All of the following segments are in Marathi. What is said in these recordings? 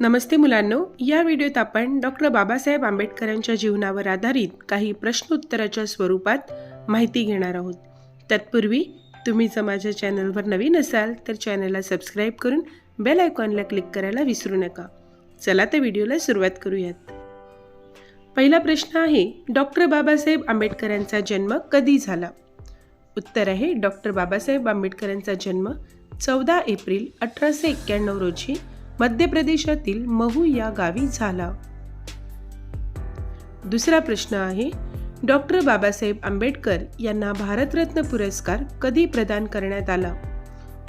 नमस्ते मुलांनो या व्हिडिओत आपण डॉक्टर बाबासाहेब आंबेडकरांच्या जीवनावर आधारित काही प्रश्नोत्तराच्या स्वरूपात माहिती घेणार आहोत. तत्पूर्वी तुम्ही जर माझ्या चॅनलवर नवीन असाल तर चॅनलला सबस्क्राईब करून बेल आयकॉनला क्लिक करायला विसरू नका. चला तर व्हिडिओला सुरुवात करूयात. पहिला प्रश्न आहे डॉक्टर बाबासाहेब आंबेडकरांचा जन्म कधी झाला? उत्तर आहे डॉक्टर बाबासाहेब आंबेडकरांचा जन्म चौदा एप्रिल अठराशे एक्क्याण्णव रोजी मध्य प्रदेशातील महू या गावी झाला. दुसरा प्रश्न आहे डॉक्टर बाबासाहेब आंबेडकर यांना भारतरत्न पुरस्कार कधी प्रदान करण्यात आला?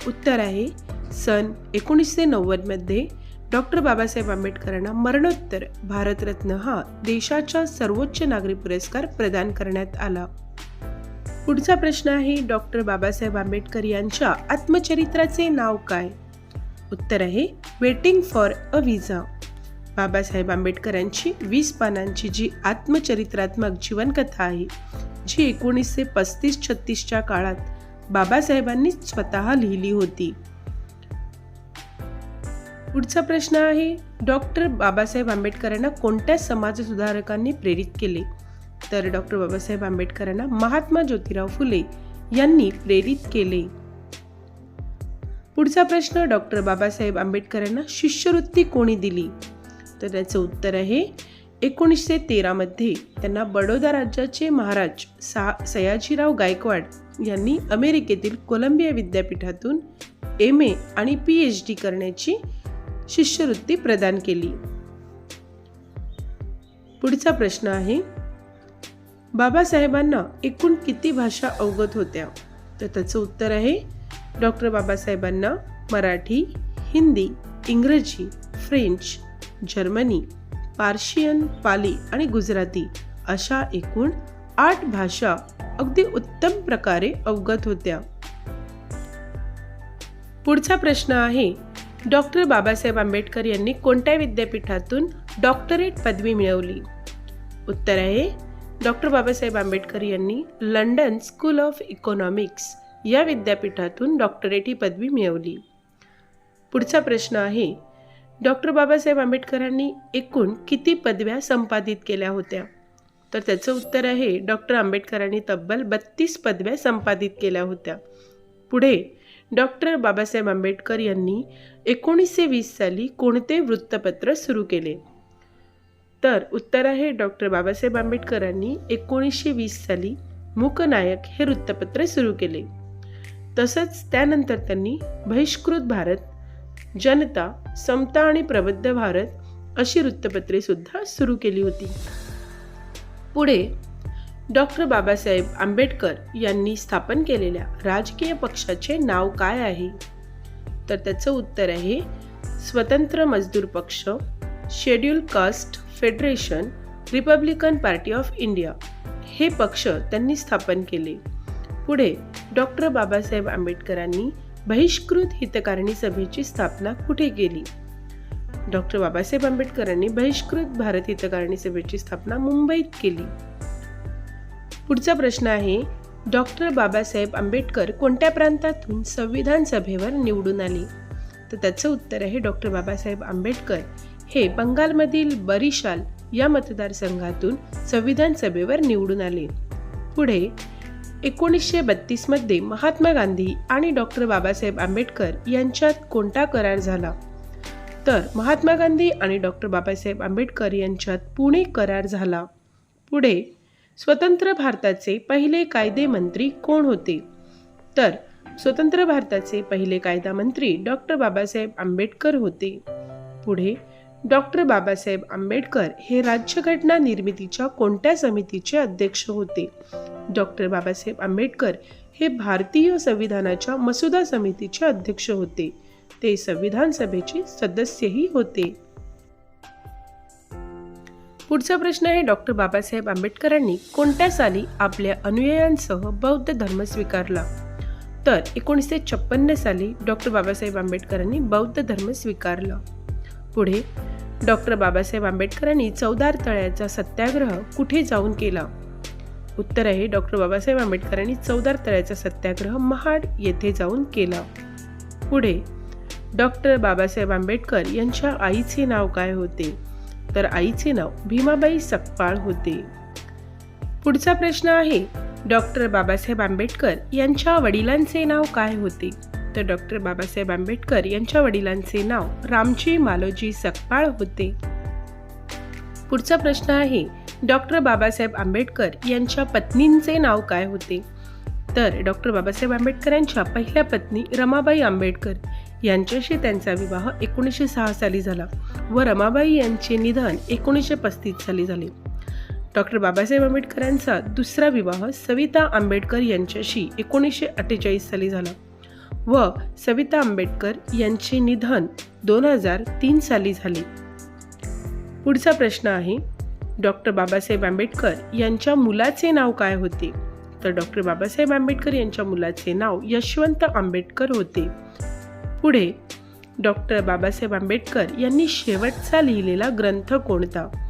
उत्तर आहे सन एकोणीसशे नव्वदमध्ये डॉक्टर बाबासाहेब आंबेडकरांना मरणोत्तर भारतरत्न हा देशाचा सर्वोच्च नागरी पुरस्कार प्रदान करण्यात आला. पुढचा प्रश्न आहे डॉक्टर बाबासाहेब आंबेडकर यांच्या आत्मचरित्राचे नाव काय? उत्तर आहे waiting for a visa Babasaheb आंबेडकरांची वीस पानांची जी आत्मचरित्रात्मक जीवनकथा आहे जी एकोणीसशे पस्तीस छत्तीसच्या काळात बाबासाहेबांनी स्वतः लिहिली होती. पुढचा प्रश्न आहे डॉक्टर बाबासाहेब आंबेडकरांना कोणत्या समाजसुधारकांनी प्रेरित केले? तर डॉक्टर बाबासाहेब आंबेडकरांना महात्मा ज्योतिराव फुले यांनी प्रेरित केले. पुढचा प्रश्न डॉक्टर बाबासाहेब आंबेडकरांना शिष्यवृत्ती कोणी दिली? तर त्याचं उत्तर आहे एकोणीसशे तेरामध्ये त्यांना बडोदा राज्याचे महाराज सा सयाजीराव गायकवाड यांनी अमेरिकेतील कोलंबिया विद्यापीठातून एम ए आणि पी एच डी करण्याची शिष्यवृत्ती प्रदान केली. पुढचा प्रश्न आहे बाबासाहेबांना एकूण किती भाषा अवगत होत्या? तर त्याचं उत्तर आहे डॉक्टर बाबासाहेबांना मराठी हिंदी इंग्रजी फ्रेंच जर्मनी पार्शियन पाली आणि गुजराती अशा एकूण आठ भाषा अगदी उत्तम प्रकारे अवगत होत्या. पुढचा प्रश्न आहे डॉक्टर बाबासाहेब आंबेडकर यांनी कोणत्या विद्यापीठातून डॉक्टरेट पदवी मिळवली? उत्तर आहे डॉक्टर बाबासाहेब आंबेडकर यांनी लंडन स्कूल ऑफ इकॉनॉमिक्स या विद्यापीठातून डॉक्टरेट ही पदवी मिळवली. पुढचा प्रश्न आहे डॉक्टर बाबासाहेब आंबेडकरांनी एकूण किती पदव्या संपादित केल्या होत्या? तर त्याचं उत्तर आहे डॉक्टर आंबेडकरांनी तब्बल बत्तीस पदव्या संपादित केल्या होत्या. पुढे डॉक्टर बाबासाहेब आंबेडकर यांनी एकोणीसशे वीस साली कोणते वृत्तपत्र सुरू केले? तर उत्तर आहे डॉक्टर बाबासाहेब आंबेडकरांनी एकोणीसशे वीस साली मूकनायक हे वृत्तपत्र सुरू केले. तसंच त्यानंतर त्यांनी बहिष्कृत भारत जनता समता आणि प्रबुद्ध भारत अशी वृत्तपत्रे सुद्धा सुरू केली होती. पुढे डॉक्टर बाबासाहेब आंबेडकर यांनी स्थापन केलेल्या राजकीय पक्षाचे नाव काय आहे? तर त्याचं उत्तर आहे स्वतंत्र मजदूर पक्ष Schedule Caste Federation Republican Party of India हे पक्ष त्यांनी स्थापन केले. पुढे डॉक्टर बाबासाहेब आंबेडकरांनी बहिष्कृत हितकारिणी सभेची स्थापना कुठे केली? डॉक्टर बाबासाहेब आंबेडकरांनी बहिष्कृत भारत हितकारिणी सभेची स्थापना मुंबईत केली. पुढचा प्रश्न आहे डॉक्टर बाबासाहेब आंबेडकर कोणत्या प्रांतातून संविधान सभेवर निवडून आले? तर त्याचं उत्तर आहे डॉक्टर बाबासाहेब आंबेडकर हे बंगालमधील बरिशाल या मतदारसंघातून संविधान सभेवर निवडून आले. पुढे एकोणीसशे बत्तीसमध्ये महात्मा गांधी आणि डॉक्टर बाबासाहेब आंबेडकर यांच्यात कोणता करार झाला? तर महात्मा गांधी आणि डॉक्टर बाबासाहेब आंबेडकर यांच्यात पुणे करार झाला. पुढे स्वतंत्र भारताचे पहिले कायदे मंत्री कोण होते? तर स्वतंत्र भारताचे पहिले कायदा मंत्री डॉक्टर बाबासाहेब आंबेडकर होते. पुढे डॉक्टर बाबासाहेब आंबेडकर हे राज्यघटना निर्मितीच्या कोणत्या समितीचे अध्यक्ष होते? डॉक्टर बाबासाहेब आंबेडकर हे भारतीय संविधानाच्या मसुदा समितीचे अध्यक्ष होते. ते संविधान सभेचे सदस्यही होते. पुढचा प्रश्न आहे डॉक्टर बाबासाहेब आंबेडकरांनी कोणत्या साली आपल्या अनुयायांसह बौद्ध धर्म स्वीकारला? तर एकोणीसशे छप्पन्न साली डॉक्टर बाबासाहेब आंबेडकरांनी बौद्ध धर्म स्वीकारला. पुढे डॉक्टर बाबासाहेब आंबेडकरांनी चौदार तळ्याचा सत्याग्रह कुठे जाऊन केला? उत्तर आहे डॉक्टर बाबासाहेब आंबेडकरांनी चौदार तळ्याचा सत्याग्रह महाड येथे जाऊन केला. पुढे डॉक्टर बाबासाहेब आंबेडकर यांच्या आईचे नाव काय होते? तर आईचे नाव भीमाबाई सकपाळ होते. पुढचा प्रश्न आहे डॉक्टर बाबासाहेब आंबेडकर यांच्या वडिलांचे नाव काय होते? तर डॉक्टर बाबासाहेब आंबेडकर यांच्या वडिलांचे नाव रामजी मालोजी सकपाळ होते. पुढचा प्रश्न आहे डॉक्टर बाबासाहेब आंबेडकर यांच्या पत्नींचे नाव काय होते? तर डॉक्टर बाबासाहेब आंबेडकर यांच्या पहिल्या पत्नी रमाबाई आंबेडकर यांच्याशी त्यांचा विवाह एकोणीसशे सहा साली झाला व रमाबाई यांचे निधन एकोणीसशे पस्तीस साली झाले. डॉक्टर बाबासाहेब आंबेडकरांचा दुसरा विवाह सविता आंबेडकर यांच्याशी एकोणीसशे अठ्ठेचाळीस साली झाला. व सविता आंबेडकर यांचे निधन दोन हजार तीन साली झाले. पुढचा प्रश्न आहे डॉक्टर बाबासाहेब आंबेडकर यांच्या मुलाचे नाव काय होते? तर डॉक्टर बाबासाहेब आंबेडकर यांच्या मुलाचे नाव यशवंत आंबेडकर होते. पुढे डॉक्टर बाबासाहेब आंबेडकर यांनी शेवटचा लिहिलेला ग्रंथ कोणता?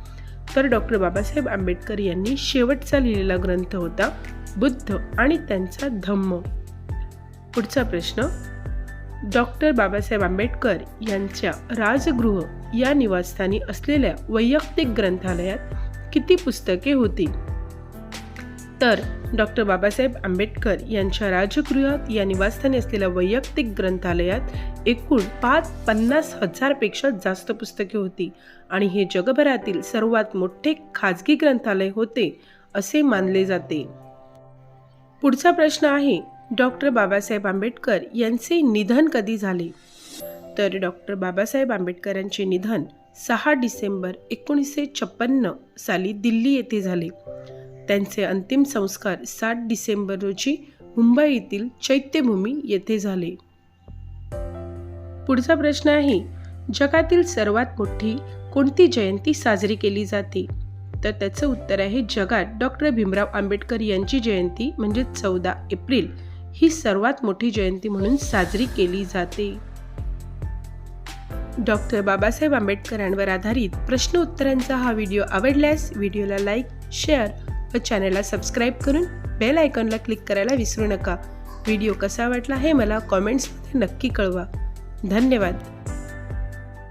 तर डॉक्टर बाबासाहेब आंबेडकर यांनी शेवटचा लिहिलेला ग्रंथ होता बुद्ध आणि त्यांचा धम्म. पुढचा प्रश्न डॉक्टर बाबासाहेब आंबेडकर यांच्या राजगृह या निवासस्थानी असलेल्या वैयक्तिक ग्रंथालयात किती पुस्तके होती? तर डॉक्टर बाबासाहेब आंबेडकर यांच्या राजगृहात या निवासस्थानी असलेल्या वैयक्तिक ग्रंथालयात एकूण पाच पन्नास हजारपेक्षा जास्त पुस्तके होती आणि हे जगभरातील सर्वात मोठे खाजगी ग्रंथालय होते असे मानले जाते. पुढचा प्रश्न आहे डॉक्टर बाबासाहेब आंबेडकर यांचे निधन कधी झाले? तर डॉक्टर बाबासाहेब आंबेडकर यांचे निधन सहा डिसेंबर एकोणीसशे छप्पन्न साली दिल्ली येथे झाले. त्यांचे अंतिम संस्कार सात डिसेंबर रोजी मुंबई येथील चैत्यभूमी येथे झाले. पुढचा प्रश्न आहे जगातील सर्वात मोठी कोणती जयंती साजरी केली जाते? तर त्याचं उत्तर आहे जगात डॉक्टर भीमराव आंबेडकर यांची जयंती म्हणजे चौदा एप्रिल ही सर्वात मोठी जयंती म्हणून साजरी केली जाते. डॉक्टर बाबासाहेब आंबेडकरांवर आधारित प्रश्न उत्तरांचा हा व्हिडिओ आवडल्यास व्हिडिओला लाईक शेअर व चॅनलला सबस्क्राईब करून बेल आयकॉनला क्लिक करायला विसरू नका. व्हिडिओ कसा वाटला हे मला कॉमेंट्समध्ये नक्की कळवा. धन्यवाद.